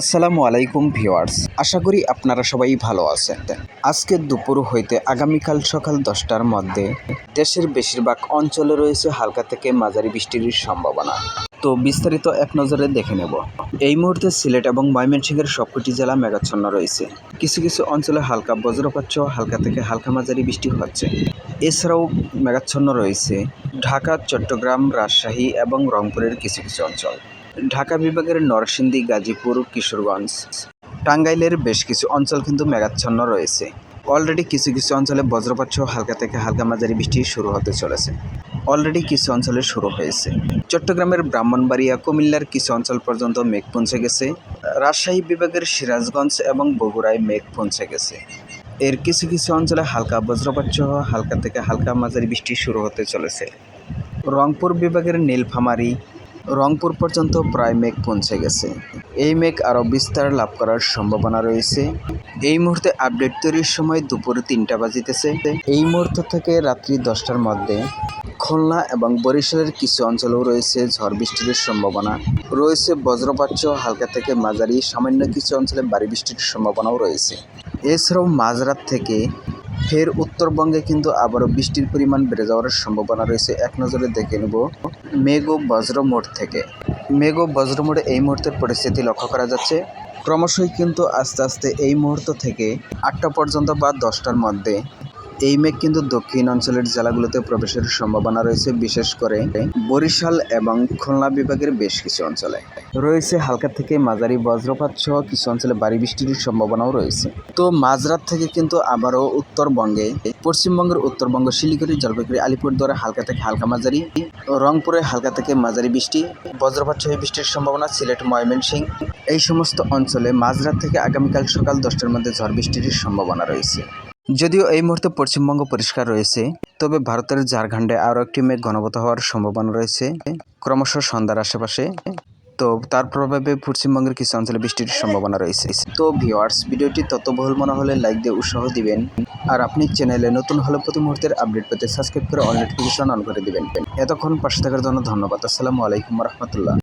আসসালামু আলাইকুম ভিওয়ার্স আশা করি আপনারা সবাই ভালো আছেন। আজকে দুপুর হইতে আগামীকাল সকাল দশটার মধ্যে দেশের বেশিরভাগ অঞ্চলে রয়েছে হালকা থেকে মাঝারি বৃষ্টির সম্ভাবনা। তো বিস্তারিত এক নজরে দেখে নেব। এই মুহূর্তে সিলেট এবং ময়মনসিংহের সবকটি জেলা মেঘাচ্ছন্ন রয়েছে। কিছু কিছু অঞ্চলে হালকা বজ্রপাত সহ হালকা থেকে হালকা মাঝারি বৃষ্টি হচ্ছে। এছাড়াও মেঘাচ্ছন্ন রয়েছে ঢাকা, চট্টগ্রাম, রাজশাহী এবং রংপুরের কিছু কিছু অঞ্চল। ঢাকা বিভাগের নরসিংদী, গাজীপুর, কিশোরগঞ্জ, টাঙ্গাইলের বেশ কিছু অঞ্চল কিন্তু মেঘাচ্ছন্ন রয়েছে। অলরেডি কিছু কিছু অঞ্চলে বজ্রপাত সহ হালকা থেকে হালকা মাঝারি বৃষ্টি শুরু হতে চলেছে। অলরেডি কিছু অঞ্চলে শুরু হয়েছে। চট্টগ্রামের ব্রাহ্মণবাড়িয়া, কুমিল্লার কিছু অঞ্চল পর্যন্ত মেঘ পৌঁছে গেছে। রাজশাহী বিভাগের সিরাজগঞ্জ এবং বগুড়ায় মেঘ পৌঁছে গেছে। এর কিছু কিছু অঞ্চলে হালকা বজ্রপাত সহ হালকা থেকে হালকা মাঝারি বৃষ্টি শুরু হতে চলেছে। রংপুর বিভাগের নীলফামারী রংপুর পর্যন্ত প্রায় মেঘ পৌঁছে গেছে। এই মেঘ আরও বিস্তার লাভ করার সম্ভাবনা রয়েছে। এই মুহূর্তে আপডেট তৈরির সময় দুপুর তিনটা বাজিতেছে। এই মুহূর্ত থেকে রাত্রি দশটার মধ্যে খুলনা এবং বরিশালের কিছু অঞ্চলেও রয়েছে ঝড় বৃষ্টির সম্ভাবনা। রয়েছে বজ্রপাত হালকা থেকে মাঝারি, সামান্য কিছু অঞ্চলে ভারী বৃষ্টির সম্ভাবনাও রয়েছে। এছাড়াও মাঝরাত থেকে ফের উত্তরবঙ্গে কিন্তু আবারও বৃষ্টির পরিমাণ বেড়ে যাওয়ার সম্ভাবনা রয়েছে। এক নজরে দেখে নেব মেঘ ও বজ্র মোড় থেকে। মেঘ ও বজ্র মোড়ে এই মুহূর্তের পরিস্থিতি লক্ষ্য করা যাচ্ছে। ক্রমশই কিন্তু আস্তে আস্তে এই মুহূর্ত থেকে আটটা পর্যন্ত বা দশটার মধ্যে। এই মেঘ কিন্তু দক্ষিণ অঞ্চলের জেলাগুলোতে প্রবেশের সম্ভাবনা রয়েছে, বিশেষ করে বরিশাল এবং খুলনা বিভাগের বেশ কিছু অঞ্চলে। রয়েছে হালকা থেকে মাঝারি বজ্রপাত সহ কিছু অঞ্চলে ভারী বৃষ্টির সম্ভাবনাও রয়েছে। তো মাঝরাত থেকে কিন্তু আবারও উত্তরবঙ্গে, পশ্চিমবঙ্গের উত্তরবঙ্গ, শিলিগুড়ি, জলপাইগুড়ি, আলিপুরদুয়ারে হালকা থেকে হালকা মাঝারি, রংপুরে হালকা থেকে মাঝারি বৃষ্টি, বজ্রপাত সহ বৃষ্টির সম্ভাবনা, সিলেট, ময়মনসিংহ, এই সমস্ত অঞ্চলে মাঝরাত থেকে আগামীকাল সকাল দশটার মধ্যে ঝড় বৃষ্টির সম্ভাবনা রয়েছে। যদিও এই মুহূর্তে পশ্চিমবঙ্গ পরিষ্কার রয়েছে, তবে ভারতের ঝাড়খণ্ডে আরও একটি মেঘ ঘনবত হওয়ার সম্ভাবনা রয়েছে, ক্রমশ সন্ধ্যার আশেপাশে। তো তার প্রভাবে পশ্চিমবঙ্গের কিছু অঞ্চলে বৃষ্টির সম্ভাবনা রয়েছে। তো ভিওয়ার্স ভিডিওটি ততবহুল মনে হলে লাইক দিয়ে উৎসাহ দিবেন। আর আপনি চ্যানেলে নতুন হলে প্রতি মুহূর্তের আপডেট পেতে সাবস্ক্রাইব করে অল নোটিফিকেশন অন করে দিবেন। এতক্ষণ পাশে থাকার জন্য ধন্যবাদ। আসসালামু আলাইকুম রহমতুল্লাহ।